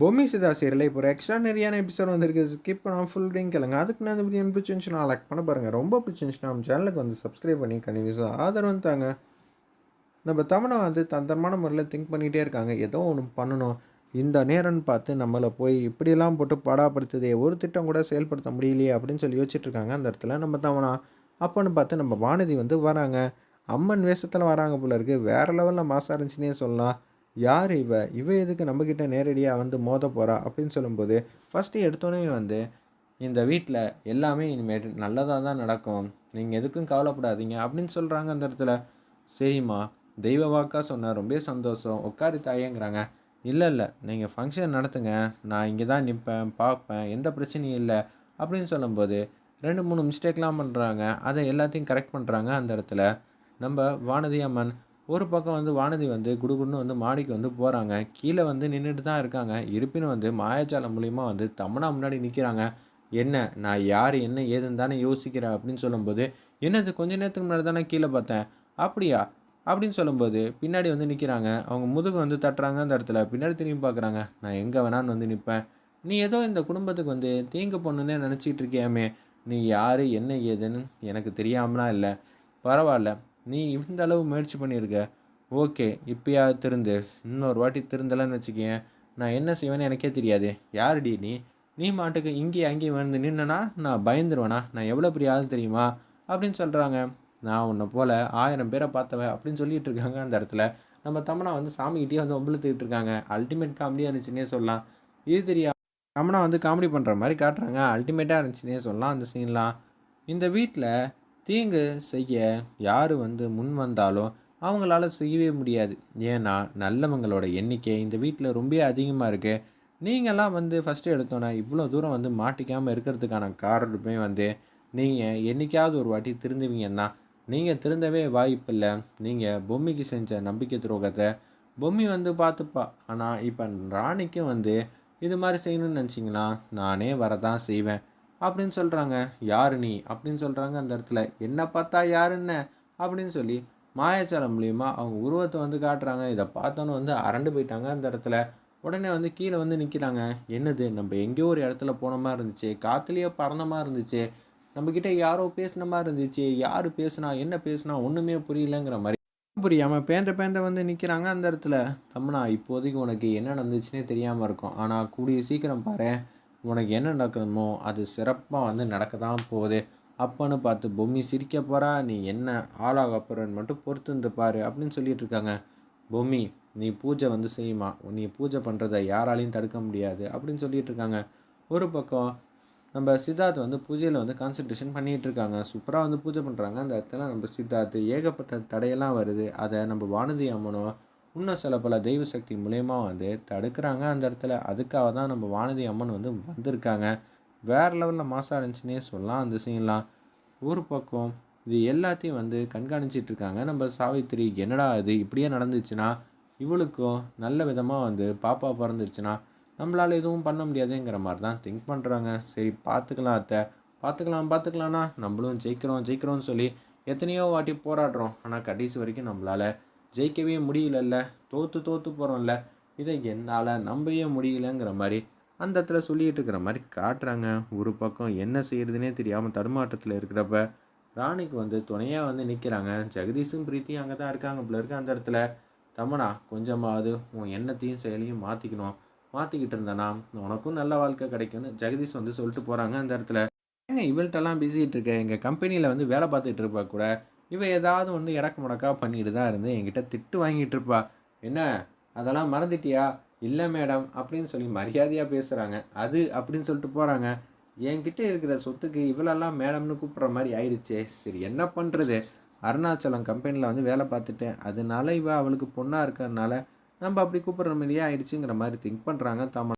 பொம்மி சிதா இப்போ ஒரு எக்ஸ்ட்ரா நிறையான எபிசோட் வந்திருக்கு ஸ்கிப் பண்ணால் ஃபுல் ரிங் கேளுங்க. அதுக்கு நான் இந்த எனக்கு பிடிச்சிருந்துச்சுன்னா லைக் பண்ண பாருங்கள் ரொம்ப பிடிச்சிருந்துச்சுன்னா நம்ம சேனலுக்கு வந்து சப்ஸ்கிரைப் பண்ணி கண்டினியூஸாக ஆதரவு தாங்க. நம்ம தமிழை வந்து தந்தரமான முறையில் திங்க் பண்ணிகிட்டே இருக்காங்க. ஏதோ ஒன்று பண்ணணும். இந்த நேரம்னு பார்த்து நம்மளை போய் இப்படியெல்லாம் போட்டு பாடாப்படுத்துதே ஒரு திட்டம் கூட செயல்படுத்த முடியலையே அப்படின்னு சொல்லி யோசிச்சுட்டு இருக்காங்க. அந்த இடத்துல நம்ம தவணா அப்போன்னு பார்த்து நம்ம வானதி வந்து வராங்க. அம்மன் வேஷத்தில் வராங்க போல இருக்குது வேறு லெவலில் மாசாக இருந்துச்சுன்னே சொல்லலாம். யார் இவ? இவ எதுக்கு நம்மக்கிட்ட நேரடியாக வந்து மோத போகிறா அப்படின்னு சொல்லும்போது ஃபஸ்ட்டு எடுத்தோடனே வந்து இந்த வீட்டில் எல்லாமே இனிமேல் நல்லதாக தான் நடக்கும். நீங்கள் எதுக்கும் கவலைப்படாதீங்க அப்படின்னு சொல்கிறாங்க அந்த இடத்துல. சரிம்மா தெய்வ வாக்கா சொன்னால் ரொம்ப சந்தோஷம். உட்காரி தாயேங்கிறாங்க. இல்லை இல்லை நீங்கள் ஃபங்க்ஷன் நடத்துங்க. நான் இங்கே தான் நிற்பேன் பார்ப்பேன் எந்த பிரச்சனையும் இல்லை அப்படின்னு சொல்லும்போது ரெண்டு மூணு மிஸ்டேக்லாம் பண்ணுறாங்க அதை எல்லாத்தையும் கரெக்ட் பண்ணுறாங்க அந்த இடத்துல. நம்ம வானதி அம்மன் ஒரு பக்கம் வந்து வானதி வந்து குடுகுடுன்னு வந்து மாடிக்கு வந்து போகிறாங்க கீழே வந்து நின்றுட்டு தான் இருக்காங்க. இருப்பினும் வந்து மாயாச்சாலம் மூலிமா வந்து தமனா முன்னாடி நிற்கிறாங்க என்ன? நான் யார்? என்ன? ஏதுன்னு தானே யோசிக்கிறேன் அப்படின்னு சொல்லும்போது என்னது கொஞ்ச நேரத்துக்கு முன்னாடி தானே கீழே பார்த்தேன். அப்படியா? அப்படின்னு சொல்லும்போது பின்னாடி வந்து நிற்கிறாங்க அவங்க முதுகு வந்து தட்டுறாங்க அந்த இடத்துல. பின்னாடி திரும்பி பார்க்குறாங்க. நான் எங்கே வேணான்னு வந்து நிற்பேன். நீ ஏதோ இந்த குடும்பத்துக்கு வந்து தீங்கு பொண்ணுன்னே நினச்சிட்டு இருக்கியாமே. நீ யார்? என்ன ஏதுன்னு எனக்கு தெரியாமலாம் இல்லை. பரவாயில்ல. நீ இந்த அளவு முயற்சி பண்ணியிருக்க. ஓகே இப்பயாவது திருந்து. இன்னொரு வாட்டி திருந்தலைன்னு வச்சுக்கேன் நான் என்ன செய்வேன்னு எனக்கே தெரியாது. யாருடி நீ? நீ மாட்டுக்கு இங்கேயும் அங்கேயும் வந்து நின்னனா? நான் பயந்துருவேனா? நான் எவ்வளோ பெரிய ஆள் தெரியுமா? அப்படின்னு சொல்கிறாங்க நான் உன்னை போல் ஆயிரம் பேரை பார்த்தவன் அப்படின்னு சொல்லிட்டு இருக்காங்க அந்த இடத்துல. நம்ம தமனா வந்து சாமிக்கிட்டே வந்து ஒம்பளத்துக்கிட்டு இருக்காங்க. அல்டிமேட் காமெடியாக இருந்துச்சுன்னே சொல்லலாம். இது தெரியா தமனா வந்து காமெடி பண்ணுற மாதிரி காட்டுறாங்க. அல்டிமேட்டாக இருந்துச்சுன்னே சொல்லலாம் அந்த சீன்லாம் இந்த வீட்டில் தீங்கு செய்ய யார் வந்து முன் வந்தாலும் அவங்களால செய்யவே முடியாது. ஏன்னா நல்லவங்களோட எண்ணிக்கை இந்த வீட்டில் ரொம்ப அதிகமாக இருக்குது நீங்களாம் வந்து ஃபஸ்ட்டு எடுத்தோன்னே இவ்வளோ தூரம் வந்து மாட்டிக்காமல் இருக்கிறதுக்கான காரணமே வந்து நீங்கள் என்றைக்காவது ஒரு வாட்டி திருந்துவீங்கன்னா நீங்கள் திருந்தவே வாய்ப்பில்லை நீங்கள் பொம்மிக்கு செஞ்ச நம்பிக்கை துரோகத்தை பொம்மி வந்து பார்த்துப்பா. ஆனால் இப்போ ராணிக்கும் வந்து இது மாதிரி செய்யணும்னு நினச்சிங்களா நானே வரதான் செய்வேன். அப்படின்னு சொல்கிறாங்க யாரு நீ? அப்படின்னு சொல்கிறாங்க அந்த இடத்துல. என்ன பார்த்தா யாருன்னு அப்படின்னு சொல்லி மாயாச்சாரம் மூலிமா அவங்க உருவத்தை வந்து காட்டுறாங்க. இதை பார்த்தோன்னு வந்து அரண்டு போயிட்டாங்க அந்த இடத்துல. உடனே வந்து கீழே வந்து நிற்கிறாங்க என்னது? நம்ம எங்கேயோ ஒரு இடத்துல போன மாதிரி இருந்துச்சு. காற்றுலேயே பறந்த மாதிரி இருந்துச்சு. நம்மக்கிட்ட யாரோ பேசின மாதிரி இருந்துச்சு. யார் பேசுனா என்ன பேசுனா ஒன்றுமே புரியலங்கிற மாதிரி புரியாமல் பேந்த பேந்த வந்து நிற்கிறாங்க அந்த இடத்துல. தம்னா இப்போதைக்கு உனக்கு என்ன நடந்துச்சுன்னே தெரியாமல் இருக்கும். ஆனால் கூடிய சீக்கிரம் பாரு உனக்கு என்ன நடக்கணுமோ அது சிறப்பாக வந்து நடக்க தான் போகுது. அப்பன்னு பார்த்து பொம்மி சிரிக்க போகிறா நீ என்ன ஆளாக போகிறன்னு மட்டும் பொறுத்து இருந்து பாரு அப்படின்னு சொல்லிட்டு இருக்காங்க. பொம்மி நீ பூஜை வந்து செய்யுமா? நீ பூஜை பண்ணுறதை யாராலையும் தடுக்க முடியாது அப்படின்னு சொல்லிட்டு இருக்காங்க. ஒரு பக்கம் நம்ம சித்தார்த் வந்து பூஜையில் வந்து கான்சன்ட்ரேஷன் பண்ணிகிட்டு இருக்காங்க. சூப்பராக வந்து பூஜை பண்ணுறாங்க அந்த இடத்துல நம்ம சித்தார்த் ஏகப்பட்ட தடையெல்லாம் வருது. அதை நம்ம வானதி அம்மனோ இன்னும் சில பல தெய்வ சக்தி மூலயமா வந்து தடுக்கிறாங்க அந்த இடத்துல. அதுக்காக தான் நம்ம வானதி அம்மன் வந்து வந்திருக்காங்க. வேறு லெவலில் மாசாக இருந்துச்சுன்னே சொல்லலாம். அந்த சீன்லாம் ஒரு பக்கம் இது எல்லாத்தையும் வந்து கண்காணிச்சிட்டு இருக்காங்க. நம்ம சாவித்திரி என்னடா இது? இப்படியே நடந்துச்சுன்னா இவளுக்கும் நல்ல விதமாக வந்து பாப்பா பிறந்துருச்சுன்னா நம்மளால் எதுவும் பண்ண முடியாதுங்கிற மாதிரி தான் திங்க் பண்ணுறாங்க சரி பார்த்துக்கலாம் அத்தை. பார்த்துக்கலாம் பார்த்துக்கலாம்னா நம்மளும் ஜெயிக்கிறோம் ஜெயிக்கிறோம்னு சொல்லி எத்தனையோ வாட்டி போராடுறோம். ஆனால் கடைசி வரைக்கும் நம்மளால் ஜெயிக்கவே முடியலல்ல. தோற்று தோற்று போகிறோம்ல இதை என்னால் நம்பவே முடியலங்கிற மாதிரி அந்த இடத்துல சொல்லிகிட்டு இருக்கிற மாதிரி காட்டுறாங்க. ஒரு பக்கம் என்ன செய்கிறதுனே தெரியாமல் தடுமாற்றத்தில் இருக்கிறப்ப ராணிக்கு வந்து துணையாக வந்து நிற்கிறாங்க ஜெகதீஷும் பிரீத்தியும் அங்கே தான் இருக்காங்க போல இருக்கு அந்த இடத்துல. தமனா கொஞ்சமாவது உன் எண்ணத்தையும் செயலையும் மாற்றிக்கணும் மாற்றிக்கிட்டு இருந்தேன்னா உனக்கும் நல்ல வாழ்க்கை கிடைக்கும்னு ஜெகதீஷ் வந்து சொல்லிட்டு போகிறாங்க அந்த இடத்துல. ஏங்க இவள்கிட்டலாம் பேசிகிட்டு இருக்க எங்கள் கம்பெனியில் வந்து வேலை பார்த்துட்டு இருப்பா கூட. இவள் ஏதாவது வந்து இடக்கு முடக்கா பண்ணிட்டு தான் இருந்து என்கிட்ட திட்டு வாங்கிட்டு இருப்பா. என்ன? அதெல்லாம் மறந்துட்டியா? இல்லை மேடம் அப்படின்னு சொல்லி மரியாதையாக பேசுகிறாங்க அது அப்படின்னு சொல்லிட்டு போகிறாங்க என்கிட்ட இருக்கிற சொத்துக்கு இவளெல்லாம் மேடம்னு கூப்பிட்ற மாதிரி ஆயிடுச்சே. சரி என்ன பண்ணுறது அருணாச்சலம் கம்பெனியில் வந்து வேலை பார்த்துட்டேன். அதனால இவள் அவளுக்கு பொண்ணாக இருக்கிறதுனால நம்ம அப்படி கூப்பிட்ற மாதிரியே ஆயிடுச்சுங்கிற மாதிரி திங்க் பண்ணுறாங்க தமிழ்